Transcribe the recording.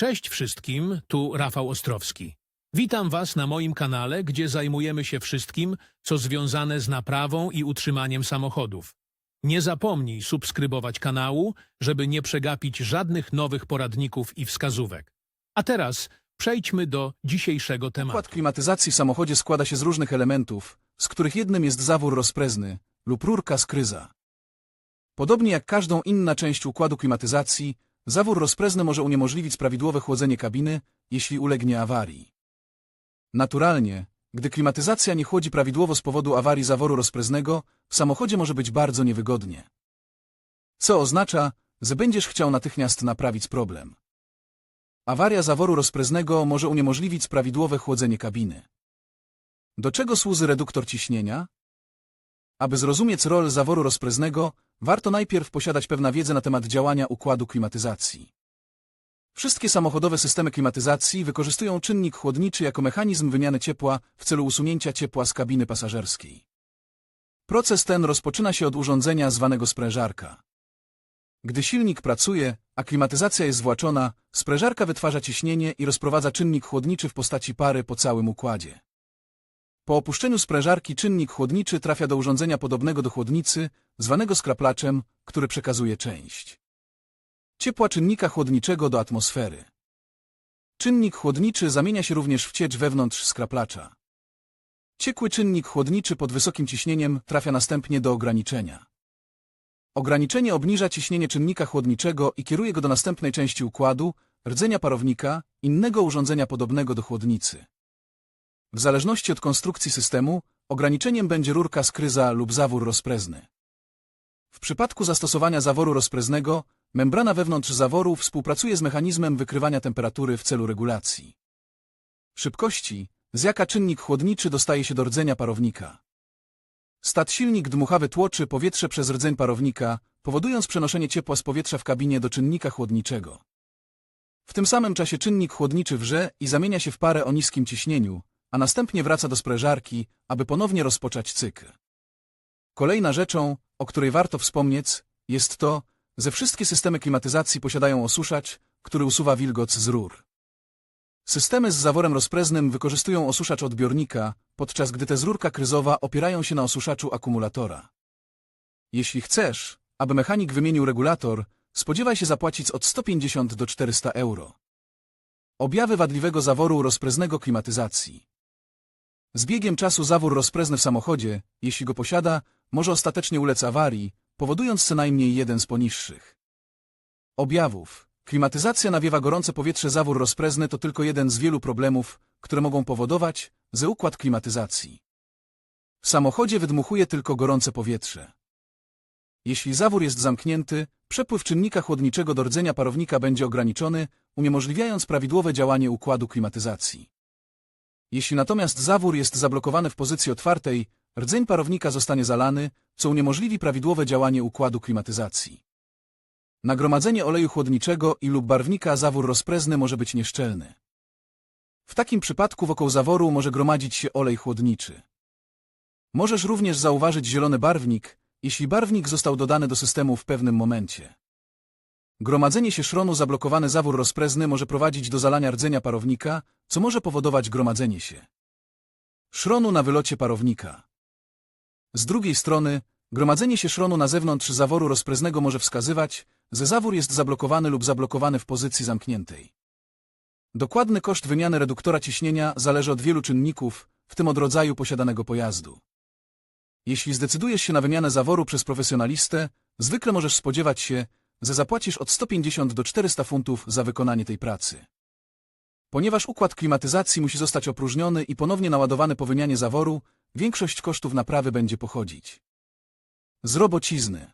Cześć wszystkim, tu Rafał Ostrowski. Witam Was na moim kanale, gdzie zajmujemy się wszystkim, co związane z naprawą i utrzymaniem samochodów. Nie zapomnij subskrybować kanału, żeby nie przegapić żadnych nowych poradników i wskazówek. A teraz przejdźmy do dzisiejszego tematu. Układ klimatyzacji w samochodzie składa się z różnych elementów, z których jednym jest zawór rozprezny lub rurka skryza. Podobnie jak każdą inna część układu klimatyzacji, zawór rozprezny może uniemożliwić prawidłowe chłodzenie kabiny, jeśli ulegnie awarii. Naturalnie, gdy klimatyzacja nie chłodzi prawidłowo z powodu awarii zaworu rozpreznego, w samochodzie może być bardzo niewygodnie. Co oznacza, że będziesz chciał natychmiast naprawić problem. Awaria zaworu rozpreznego może uniemożliwić prawidłowe chłodzenie kabiny. Do czego służy reduktor ciśnienia? Aby zrozumieć rolę zaworu rozpreznego, warto najpierw posiadać pewna wiedza na temat działania układu klimatyzacji. Wszystkie samochodowe systemy klimatyzacji wykorzystują czynnik chłodniczy jako mechanizm wymiany ciepła w celu usunięcia ciepła z kabiny pasażerskiej. Proces ten rozpoczyna się od urządzenia zwanego sprężarka. Gdy silnik pracuje, a klimatyzacja jest włączona, sprężarka wytwarza ciśnienie i rozprowadza czynnik chłodniczy w postaci pary po całym układzie. Po opuszczeniu sprężarki czynnik chłodniczy trafia do urządzenia podobnego do chłodnicy, zwanego skraplaczem, który przekazuje część ciepła czynnika chłodniczego do atmosfery. Czynnik chłodniczy zamienia się również w ciecz wewnątrz skraplacza. Ciekły czynnik chłodniczy pod wysokim ciśnieniem trafia następnie do ograniczenia. Ograniczenie obniża ciśnienie czynnika chłodniczego i kieruje go do następnej części układu, rdzenia parownika, innego urządzenia podobnego do chłodnicy. W zależności od konstrukcji systemu, ograniczeniem będzie rurka skryza lub zawór rozprezny. W przypadku zastosowania zaworu rozpreznego, membrana wewnątrz zaworu współpracuje z mechanizmem wykrywania temperatury w celu regulacji szybkości, z jaka czynnik chłodniczy dostaje się do rdzenia parownika. Stat silnik dmuchawy tłoczy powietrze przez rdzeń parownika, powodując przenoszenie ciepła z powietrza w kabinie do czynnika chłodniczego. W tym samym czasie czynnik chłodniczy wrze i zamienia się w parę o niskim ciśnieniu, a następnie wraca do sprężarki, aby ponownie rozpocząć cykl. Kolejna rzeczą, o której warto wspomnieć, jest to, że wszystkie systemy klimatyzacji posiadają osuszacz, który usuwa wilgoc z rur. Systemy z zaworem rozpreznym wykorzystują osuszacz odbiornika, podczas gdy te z rurka kryzowa opierają się na osuszaczu akumulatora. Jeśli chcesz, aby mechanik wymienił regulator, spodziewaj się zapłacić od 150 do 400 euro. Objawy wadliwego zaworu rozpreznego klimatyzacji. Z biegiem czasu zawór rozprezny w samochodzie, jeśli go posiada, może ostatecznie ulec awarii, powodując co najmniej jeden z poniższych. Objawów. Klimatyzacja nawiewa gorące powietrze zawór rozprezny to tylko jeden z wielu problemów, które mogą powodować, że układ klimatyzacji. W samochodzie wydmuchuje tylko gorące powietrze. Jeśli zawór jest zamknięty, przepływ czynnika chłodniczego do rdzenia parownika będzie ograniczony, uniemożliwiając prawidłowe działanie układu klimatyzacji. Jeśli natomiast zawór jest zablokowany w pozycji otwartej, rdzeń parownika zostanie zalany, co uniemożliwi prawidłowe działanie układu klimatyzacji. Nagromadzenie oleju chłodniczego i lub barwnika zawór rozprezny może być nieszczelny. W takim przypadku wokół zaworu może gromadzić się olej chłodniczy. Możesz również zauważyć zielony barwnik, jeśli barwnik został dodany do systemu w pewnym momencie. Gromadzenie się szronu zablokowany zawór rozprezny może prowadzić do zalania rdzenia parownika, co może powodować gromadzenie się szronu na wylocie parownika. Z drugiej strony, gromadzenie się szronu na zewnątrz zaworu rozpreznego może wskazywać, że zawór jest zablokowany lub zablokowany w pozycji zamkniętej. Dokładny koszt wymiany reduktora ciśnienia zależy od wielu czynników, w tym od rodzaju posiadanego pojazdu. Jeśli zdecydujesz się na wymianę zaworu przez profesjonalistę, zwykle możesz spodziewać się, że zapłacisz od 150 do 400 funtów za wykonanie tej pracy. Ponieważ układ klimatyzacji musi zostać opróżniony i ponownie naładowany po wymianie zaworu, większość kosztów naprawy będzie pochodzić z robocizny.